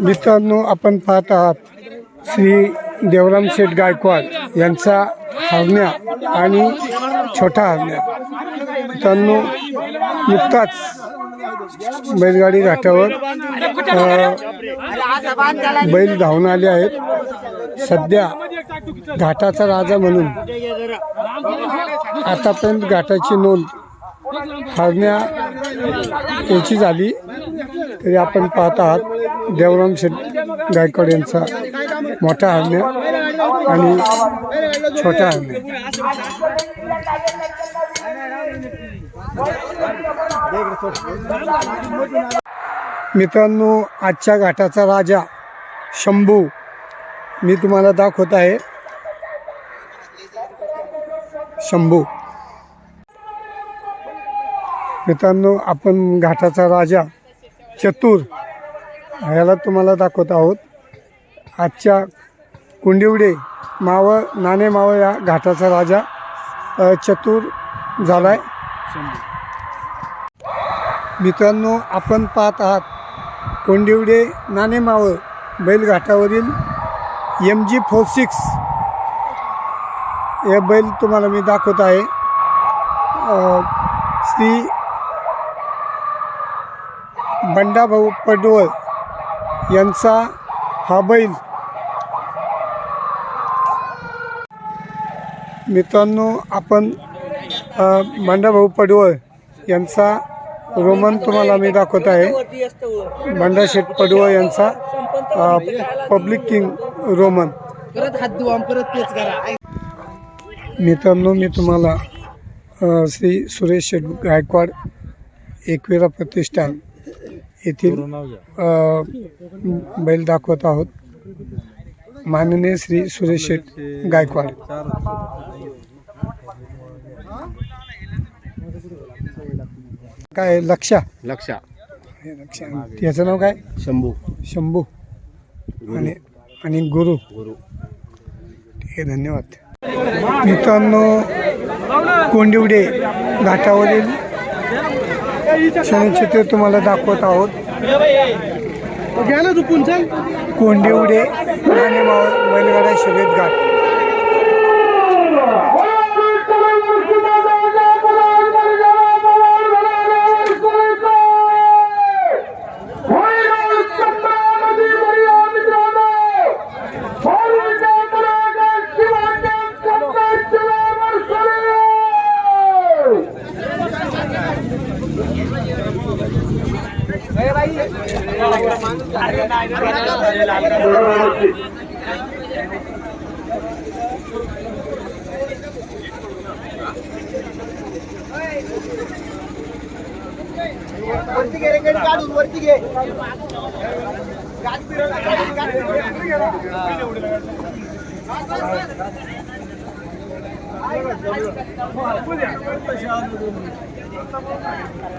मित्रांनो आपण पाहत आहात श्री देवराम शेठ गायकवाड यांचा हरण्या आणि छोटा हरण्या. मित्रांनो नुकताच बैलगाडी घाटावर बैल धावून आले आहेत. सध्या घाटाचा राजा म्हणून आतापर्यंत घाटाची नोंद हरण्या याची झाली. तरी आपण पाहत आहात देवराम शेट गायकवाड यांचा मोठा हरण्या आणि छोटा हरण्या. मित्रांनो आजच्या घाटाचा राजा शंभू मी तुम्हाला दाखवत आहे. शंभू. मित्रांनो आपण घाटाचा राजा चतुर ह्याला तुम्हाला दाखवत आहोत. आजच्या कुंडिवडे मावळ नाणे मावळ या घाटाचा राजा चतुर झाला आहे मित्रांनो आपण पाहत आहात कोंडिवडे नाणे मावळ बैलघाटावरील एम जी फोर सिक्स. हे बैल तुम्हाला मी दाखवत आहे. श्री बंडाभाऊ पडवळ यांचा हा बैल. मित्रांनो आपण बंडाभाऊ पडवळ यांचा रोमन तुम्हाला मी दाखवत आहे. बंडाशेठ पडवळ यांचा पब्लिक किंग रोमन. मित्रांनो मी तुम्हाला श्री सुरेश शेठ गायकवाड एकविरा प्रतिष्ठान येथील अ, बैल दाखवत आहोत. माननीय श्री सुरेश शेठ गायकवाड. काय लक्षा? लक्षा. हे लक्षा. याचं नाव काय? शंभू. शंभू. आणि आणि गुरु. गुरु. ठीक आहे धन्यवाद. मित्रांनो कोंडिवडे घाटावरील क्षणचित्र तुम्हाला दाखवत आहोत. घ्या ना चल कोंडिवडे बैलगाडा शर्यत घाट वरती घे रेकॉर्ड काढून वरती घे. गाठ